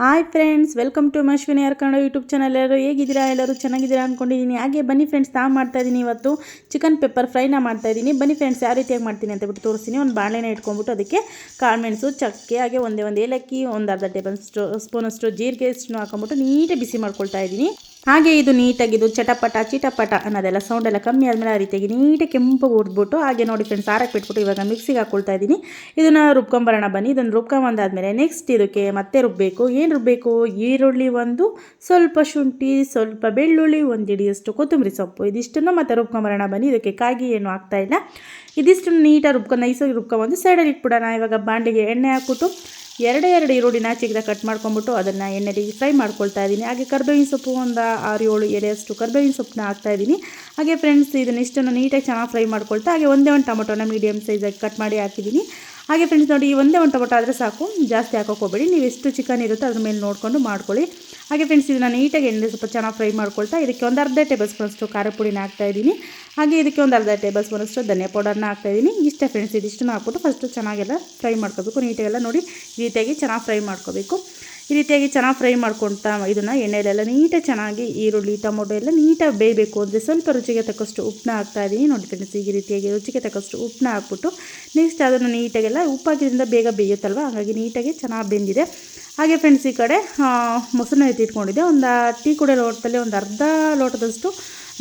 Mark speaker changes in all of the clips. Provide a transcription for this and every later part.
Speaker 1: Hi friends welcome to ಮಶ್ವಿನಿ ಹರ್ಕೊಂಡು YouTube channel ಎಲ್ಲರೂ ಹೇಗಿದ್ದೀರಾ? ಎಲ್ಲರೂ ಚೆನ್ನಾಗಿದ್ದೀರಾ ಅಂದ್ಕೊಂಡಿದ್ದೀನಿ ಹಾಗೆ ಬನ್ನಿ ಫ್ರೆಂಡ್ಸ್ ನಾವು ಮಾಡ್ತಾ ಇದ್ದೀನಿ ಇವತ್ತು ಚಿಕನ್ ಪೆಪ್ಪರ್ ಫ್ರೈನ ಮಾಡ್ತಾ ಇದ್ದೀನಿ. ಬನ್ನಿ ಫ್ರೆಂಡ್ಸ್ ಯಾವ ರೀತಿಯಾಗಿ ಮಾಡ್ತೀನಿ ಅಂತ ಬಿಟ್ಟು ತೋರಿಸ್ತೀನಿ. ಒಂದು ಬಾಳೆನ ಇಟ್ಕೊಂಡ್ಬಿಟ್ಟು ಅದಕ್ಕೆ ಕಾಳುಮೆಣಸು ಚಕ್ಕೆ, ಹಾಗೆ ಒಂದೇ ಒಂದು ಏಲಕ್ಕಿ, ಒಂದು ಅರ್ಧ ಟೇಬಲ್ ಸ್ಟೋ ಸ್ಪೂನಷ್ಟು ಜೀರಿಗೆ ಇಷ್ಟು ಹಾಕೊಂಬಿಟ್ಟು ನೀಟಾಗಿ ಬಿಸಿ ಮಾಡ್ಕೊಳ್ತಾ ಇದ್ದೀನಿ. ಹಾಗೆ ಇದು ನೀಟಾಗಿ ಇದು ಚಟಪಟ, ಚಿಟಪಟ ಅನ್ನೋದೆಲ್ಲ ಸೌಂಡ್ ಎಲ್ಲ ಕಮ್ಮಿ ಆದಮೇಲೆ ಆ ರೀತಿಯಾಗಿ ನೀಟಾಗಿ ಕೆಂಪು ಹುಡ್ಬಿಟ್ಟು ಹಾಗೆ ನೋಡಿ ಫ್ರೆಂಡ್ಸ್ ಆರಕ್ಕೆ ಬಿಟ್ಬಿಟ್ಟು ಇವಾಗ ಮಿಕ್ಸಿಗೆ ಹಾಕ್ಕೊಳ್ತಾ ಇದ್ದೀನಿ. ಇದನ್ನು ರುಬ್ಕೊಂಬರೋಣ ಬನ್ನಿ. ಇದನ್ನು ರುಬ್ಕೊಂಬಂದಾದ್ಮೇಲೆ ನೆಕ್ಸ್ಟ್ ಇದಕ್ಕೆ ಮತ್ತೆ ರುಬ್ಬಬೇಕು ಏನು ರುಬ್ಬಬೇಕು ಈರುಳ್ಳಿ ಒಂದು, ಸ್ವಲ್ಪ ಶುಂಠಿ, ಸ್ವಲ್ಪ ಬೆಳ್ಳುಳ್ಳಿ ಒಂದು ಹಿಡಿಯಷ್ಟು ಕೊತ್ತಂಬರಿ ಸೊಪ್ಪು. ಇದಿಷ್ಟನ್ನು ಮತ್ತೆ ರುಬ್ಕೊಂಬರೋಣ ಬನ್ನಿ. ಇದಕ್ಕೆ ಕಾಗಿ ಏನು ಆಗ್ತಾ ಇಲ್ಲ. ಇದಿಷ್ಟು ನೀಟಾಗಿ ರುಬ್ಕೊಂಡು ನೈಸಾಗಿ ರುಬ್ಕೊಂಡು ಸೈಡಲ್ಲಿ ಇಟ್ಬಿಡೋಣ. ಇವಾಗ ಬಾಂಡಿಗೆ ಎಣ್ಣೆ ಹಾಕ್ಬಿಟ್ಟು ಎರಡು ಎರಡು ಈರುಳ್ಳಿನ ಚಿಕ್ಕದಾಗ ಕಟ್ ಮಾಡ್ಕೊಂಬಿಟ್ಟು ಅದನ್ನು ಎಣ್ಣೆಲಿ ಫ್ರೈ ಮಾಡ್ಕೊಳ್ತಾ ಇದ್ದೀನಿ. ಹಾಗೆ ಕರ್ಬೇವಿನ ಸೊಪ್ಪು ಒಂದು ಆರು ಏಳು ಎಲೆಯಷ್ಟು ಕರ್ಬೇವಿನ ಸೊಪ್ಪನ್ನ ಹಾಕ್ತಾ ಇದ್ದೀನಿ. ಹಾಗೆ ಫ್ರೆಂಡ್ಸ್ ಇದನ್ನ ಇಷ್ಟನ್ನು ನೀಟಾಗಿ ಚೆನ್ನಾಗಿ ಫ್ರೈ ಮಾಡ್ಕೊಳ್ತಾ, ಹಾಗೆ ಒಂದೇ ಒಂದು ಟೊಮೊಟೊನ ಮೀಡಿಯಮ್ ಸೈಜಾಗಿ ಕಟ್ ಮಾಡಿ ಹಾಕಿದ್ದೀನಿ. ಹಾಗೆ ಫ್ರೆಂಡ್ಸ್ ನೋಡಿ, ಈ ಒಂದೇ ಒಂದು ಟೊಮೊಟೊ ಆದರೆ ಸಾಕು. ಜಾಸ್ತಿ ಹಾಕೋಕೋಬೇಡಿ ನೀವು ಎಷ್ಟು ಚಿಕನ್ ಇರುತ್ತೋ ಅದ್ರ ಮೇಲೆ ನೋಡಿಕೊಂಡು ಮಾಡ್ಕೊಳ್ಳಿ. ಹಾಗೆ ಫ್ರೆಂಡ್ಸ್ ಇದನ್ನು ನೀಟಾಗಿ ಎಣ್ಣೆ ಸ್ವಲ್ಪ ಚೆನ್ನಾಗಿ ಫ್ರೈ ಮಾಡ್ಕೊಳ್ತಾ, ಇದಕ್ಕೆ ಒಂದು ಅರ್ಧ ಟೇಬಲ್ ಸ್ಪೂನಷ್ಟು ಖಾರ ಪುಡಿನ ಹಾಕ್ತಾ ಇದ್ದೀನಿ. ಹಾಗೆ ಇದಕ್ಕೆ ಒಂದು ಅರ್ಧ ಟೇಬಲ್ ಸ್ಪೂನಷ್ಟು ಧನಿಯಾ ಪೌಡರ್ನ ಹಾಕ್ತಾಯಿದ್ದೀನಿ ಇಷ್ಟೇ ಫ್ರೆಂಡ್ಸ್ ಇದಿಷ್ಟನ್ನು ಹಾಕ್ಬಿಟ್ಟು ಫಸ್ಟು ಚೆನ್ನಾಗೆಲ್ಲ ಫ್ರೈ ಮಾಡ್ಕೋಬೇಕು. ನೀಟಾಗೆಲ್ಲ ನೋಡಿ ನೀಟಾಗಿ ಚೆನ್ನಾಗಿ ಫ್ರೈ ಮಾಡ್ಕೋಬೇಕು. ಈ ರೀತಿಯಾಗಿ ಚೆನ್ನಾಗಿ ಫ್ರೈ ಮಾಡ್ಕೊಳ್ತಾ ಇದನ್ನು ಎಣ್ಣೆಲೆಲ್ಲ ನೀಟಾಗಿ ಚೆನ್ನಾಗಿ ಈರುಳ್ಳಿ, ಟೊಮೊಟೊ ಎಲ್ಲ ನೀಟಾಗಿ ಬೇಯಬೇಕು. ಅಂದರೆ ಸ್ವಲ್ಪ ರುಚಿಗೆ ತಕ್ಕಷ್ಟು ಉಪ್ಪನ್ನ ಹಾಕ್ತಾ ಇದ್ದೀನಿ. ನೋಡಿ ಫ್ರೆಂಡ್ಸ್ ಈ ರೀತಿಯಾಗಿ ರುಚಿಗೆ ತಕ್ಕಷ್ಟು ಉಪ್ಪನ್ನ ಹಾಕ್ಬಿಟ್ಟು ನೆಕ್ಸ್ಟ್ ಅದನ್ನು ನೀಟಾಗೆಲ್ಲ ಉಪ್ಪಾಗಿದ್ದರಿಂದ ಬೇಗ ಬೇಯುತ್ತಲ್ವ? ಹಾಗಾಗಿ ನೀಟಾಗಿ ಚೆನ್ನಾಗಿ ಬೆಂದಿದೆ. ಹಾಗೆ ಫ್ರೆಂಡ್ಸ್ ಈ ಕಡೆ ಮೊಸರನ್ನ ಎತ್ತಿಟ್ಕೊಂಡಿದ್ದೆ. ಒಂದು ಟೀ ಕುಡಿಯೋ ಲೋಟದಲ್ಲಿ ಒಂದು ಅರ್ಧ ಲೋಟದಷ್ಟು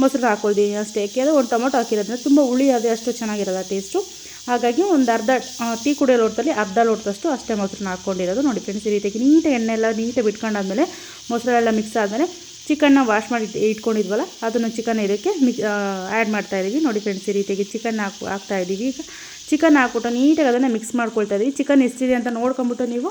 Speaker 1: ಮೊಸರು ಹಾಕ್ಕೊಳ್ತೀನಿ ಅಷ್ಟೇ. ಯಾಕೆಂದರೆ ಒಂದು ಟೊಮೊಟೊ ಹಾಕಿರೋದ್ರಿಂದ ತುಂಬ ಹುಳಿ ಅದೇ ಅಷ್ಟು ಚೆನ್ನಾಗಿರೋಲ್ಲ ಟೇಸ್ಟು ಹಾಗಾಗಿ ಒಂದು ಅರ್ಧ ಟೀ ಕುಡಿಯೋ ಲೋಟದಲ್ಲಿ ಅರ್ಧ ಲೋಟದಷ್ಟು ಅಷ್ಟೇ ಮೊಸರನ್ನ ಹಾಕ್ಕೊಂಡಿರೋದು. ನೋಡಿ ಫ್ರೆಂಡ್ಸ್ ಈ ರೀತಿಯಾಗಿ ನೀಟಾಗಿ ಎಣ್ಣೆ ಎಲ್ಲ ನೀಟಾಗಿ ಬಿಟ್ಕೊಂಡಾದ್ಮೇಲೆ ಮೊಸರೆಲ್ಲ ಮಿಕ್ಸ್ ಆದಮೇಲೆ ಚಿಕನ್ನ ವಾಶ್ ಮಾಡಿ ಇಟ್ಕೊಂಡಿದ್ವಲ್ಲ, ಅದನ್ನು ಚಿಕನ್ ಇದಕ್ಕೆ ಮಿಕ್ ಆ್ಯಡ್ ಮಾಡ್ತಾಯಿದ್ದೀವಿ ನೋಡಿ ಫ್ರೆಂಡ್ಸ್ ಈ ರೀತಿಯಾಗಿ ಚಿಕನ್ ಹಾಕಿ ಹಾಕ್ತಾಯಿದ್ದೀವಿ ಈಗ ಚಿಕನ್ ಹಾಕ್ಬಿಟ್ಟು ನೀಟಾಗಿ ಅದನ್ನು ಮಿಕ್ಸ್ ಮಾಡ್ಕೊಳ್ತಾ ಇದ್ದೀವಿ ಚಿಕನ್ ಎಷ್ಟಿದೆ ಅಂತ ನೋಡ್ಕೊಂಬಿಟ್ಟು ನೀವು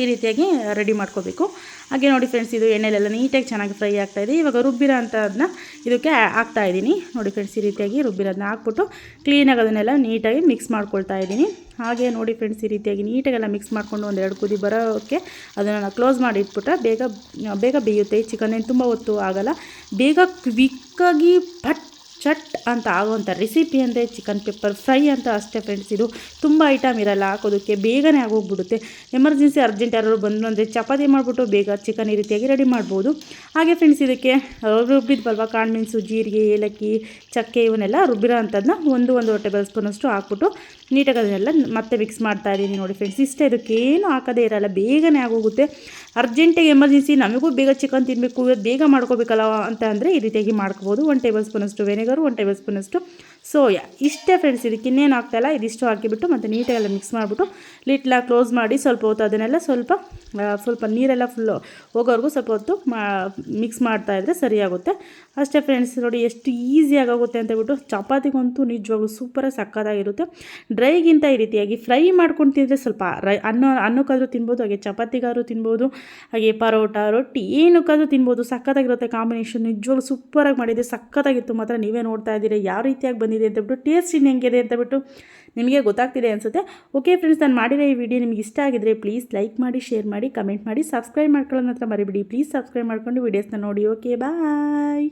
Speaker 1: ಈ ರೀತಿಯಾಗಿ ರೆಡಿ ಮಾಡ್ಕೋಬೇಕು. ಹಾಗೆ ನೋಡಿ ಫ್ರೆಂಡ್ಸ್, ಇದು ಎಣ್ಣೆಲೆಲ್ಲ ನೀಟಾಗಿ ಚೆನ್ನಾಗಿ ಫ್ರೈ ಆಗ್ತಾಯಿದೆ ಇವಾಗ ರುಬ್ಬಿರೋ ಅಂಥದನ್ನ ಇದಕ್ಕೆ ಹಾಕ್ತಾ ಇದ್ದೀನಿ. ನೋಡಿ ಫ್ರೆಂಡ್ಸ್, ಈ ರೀತಿಯಾಗಿ ರುಬ್ಬಿರೋದನ್ನ ಹಾಕ್ಬಿಟ್ಟು ಕ್ಲೀನಾಗಿ ಅದನ್ನೆಲ್ಲ ನೀಟಾಗಿ ಮಿಕ್ಸ್ ಮಾಡ್ಕೊಳ್ತಾ ಇದ್ದೀನಿ. ಹಾಗೆ ನೋಡಿ ಫ್ರೆಂಡ್ಸ್, ಈ ರೀತಿಯಾಗಿ ನೀಟಾಗೆಲ್ಲ ಮಿಕ್ಸ್ ಮಾಡಿಕೊಂಡು ಒಂದು ಎರಡು ಕುದಿ ಬರೋಕ್ಕೆ ಅದನ್ನು ಕ್ಲೋಸ್ ಮಾಡಿ ಇಟ್ಬಿಟ್ರೆ ಬೇಗ ಬೇಗ ಬೇಯುತ್ತೆ. ಚಿಕನ್ ಏನು ತುಂಬ ಹೊತ್ತು ಆಗೋಲ್ಲ. ಬೇಗ ಕ್ವಿಕ್ಕಾಗಿ ಪಟ್ ಚಟ್ ಅಂತ ಆಗುವಂಥ ರೆಸಿಪಿ ಅಂದರೆ ಚಿಕನ್ ಪೆಪ್ಪರ್ ಫ್ರೈ ಅಂತ ಅಷ್ಟೇ ಫ್ರೆಂಡ್ಸ್ ಇದು. ತುಂಬ ಐಟಮ್ ಇರಲ್ಲ, ಹಾಕೋದಕ್ಕೆ ಬೇಗನೆ ಆಗೋಗ್ಬಿಡುತ್ತೆ. ಎಮರ್ಜೆನ್ಸಿ ಅರ್ಜೆಂಟ್ ಯಾರು ಬಂದರು ಅಂದರೆ ಚಪಾತಿ ಮಾಡಿಬಿಟ್ಟು ಬೇಗ ಚಿಕನ್ ಈ ರೀತಿಯಾಗಿ ರೆಡಿ ಮಾಡ್ಬೋದು. ಹಾಗೆ ಫ್ರೆಂಡ್ಸ್ ಇದಕ್ಕೆ ರುಬ್ಬಿದ್ವಲ್ವ ಕಾಣ್ಮೆಣಸು ಜೀರಿಗೆ, ಏಲಕ್ಕಿ, ಚಕ್ಕೆ ಇವನ್ನೆಲ್ಲ ರುಬ್ಬಿರೋ ಅಂಥದ್ದನ್ನ ಒಂದು ಒಂದು ಟೇಬಲ್ ಸ್ಪೂನಷ್ಟು ಹಾಕ್ಬಿಟ್ಟು ನೀಟಾಗಿ ಅದನ್ನೆಲ್ಲ ಮತ್ತೆ ಮಿಕ್ಸ್ ಮಾಡ್ತಾ ಇದ್ದೀನಿ ನೋಡಿ ಫ್ರೆಂಡ್ಸ್ ಇಷ್ಟೇ, ಇದಕ್ಕೇನು ಹಾಕೋದೇ ಇರಲ್ಲ, ಬೇಗನೆ ಆಗೋಗುತ್ತೆ. ಅರ್ಜೆಂಟಿಗೆ ಎಮರ್ಜೆನ್ಸಿ ನಮಗೂ ಬೇಗ ಚಿಕನ್ ತಿನ್ನಬೇಕು ಬೇಗ ಮಾಡ್ಕೋಬೇಕಲ್ಲ ಅಂತ ಅಂದರೆ ಈ ರೀತಿಯಾಗಿ ಮಾಡ್ಕೋಬೋದು. ಒನ್ ಟೇಬಲ್ ಸ್ಪೂನಷ್ಟು ವೆನಿಗರು ಒನ್ ಟೇಬಲ್ ಸ್ಪೂನಷ್ಟು ಸೋಯಾ ಇಷ್ಟೇ ಫ್ರೆಂಡ್ಸ್ ಇದಕ್ಕೆ ಇನ್ನೇನು ಆಗ್ತಾಯಿಲ್ಲ ಇದಿಷ್ಟು ಹಾಕಿಬಿಟ್ಟು ಮತ್ತು ನೀಟಾಗೆಲ್ಲ ಮಿಕ್ಸ್ ಮಾಡಿಬಿಟ್ಟು ಲಿಟ್ಲಾಗಿ ಕ್ಲೋಸ್ ಮಾಡಿ ಸ್ವಲ್ಪ ಹೊತ್ತು ಅದನ್ನೆಲ್ಲ ಸ್ವಲ್ಪ ಸ್ವಲ್ಪ ನೀರೆಲ್ಲ ಫುಲ್ಲು ಹೋಗೋವರೆಗೂ ಸ್ವಲ್ಪ ಹೊತ್ತು ಮಾ ಮಿಕ್ಸ್ ಮಾಡ್ತಾಯಿದ್ರೆ ಸರಿಯಾಗುತ್ತೆ ಅಷ್ಟೇ ಫ್ರೆಂಡ್ಸ್ ನೋಡಿ ಎಷ್ಟು ಈಸಿಯಾಗಿ ಆಗುತ್ತೆ ಅಂತ ಹೇಳ್ಬಿಟ್ಟು ಚಪಾತಿಗಂತೂ ನಿಜವಾಗ್ಲೂ ಸೂಪರಾಗಿ ಸಕ್ಕತ್ತಾಗಿರುತ್ತೆ. ಡ್ರೈಗಿಂತ ಈ ರೀತಿಯಾಗಿ ಫ್ರೈ ಮಾಡ್ಕೊಂಡು ತಿಂದರೆ ಸ್ವಲ್ಪ ರೈ, ಅನ್ನ, ಅನ್ನಕ್ಕಾದರೂ ತಿನ್ಬೋದು, ಹಾಗೆ ಚಪಾತಿಗಾದ್ರೂ ತಿನ್ಬೋದು, ಹಾಗೆ ಪರೋಟ, ರೊಟ್ಟಿ, ಏನಕ್ಕಾದರೂ ತಿನ್ಬೋದು. ಸಕ್ಕತ್ತಾಗಿರುತ್ತೆ ಕಾಂಬಿನೇಷನ್. ನಿಜವಾಗ್ಲೂ ಸೂಪರಾಗಿ ಮಾಡಿದೆ ಸಕ್ಕತ್ತಾಗಿತ್ತು. ಮಾತ್ರ ನೀವೇ ನೋಡ್ತಾ ಇದ್ದೀರಿ, ಯಾವ ರೀತಿಯಾಗಿ ಬಂದಿದೆ ಅಂತ ಬಿಟ್ಟು ಟೇಸ್ಟ್ ಇನ್ನು ಹೆಂಗಿದೆ ಅಂತ ಬಿಟ್ಟು ನಿಮಗೆ ಗೊತ್ತಾಗ್ತಿದೆ ಅನಿಸುತ್ತೆ. ಓಕೆ ಫ್ರೆಂಡ್ಸ್ ನಾನು ಮಾಡಿರೋ ಈ ವಿಡಿಯೋ ನಿಮಗೆ ಇಷ್ಟ ಆಗಿದ್ರೆ ಪ್ಲೀಸ್ ಲೈಕ್ ಮಾಡಿ ಶೇರ್ ಮಾಡಿ ಕಮೆಂಟ್ ಮಾಡಿ ಸಬ್ಸ್ಕ್ರೈಬ್ ಮಾಡ್ಕೊಳ್ಳೋಣ ಹತ್ರ ಮರಿಬಿಡಿ. ಪ್ಲೀಸ್ ಸಬ್ಸ್ಕ್ರೈಬ್ ಮಾಡ್ಕೊಂಡು ವೀಡಿಯೋಸ್ನ ನೋಡಿ. Okay bye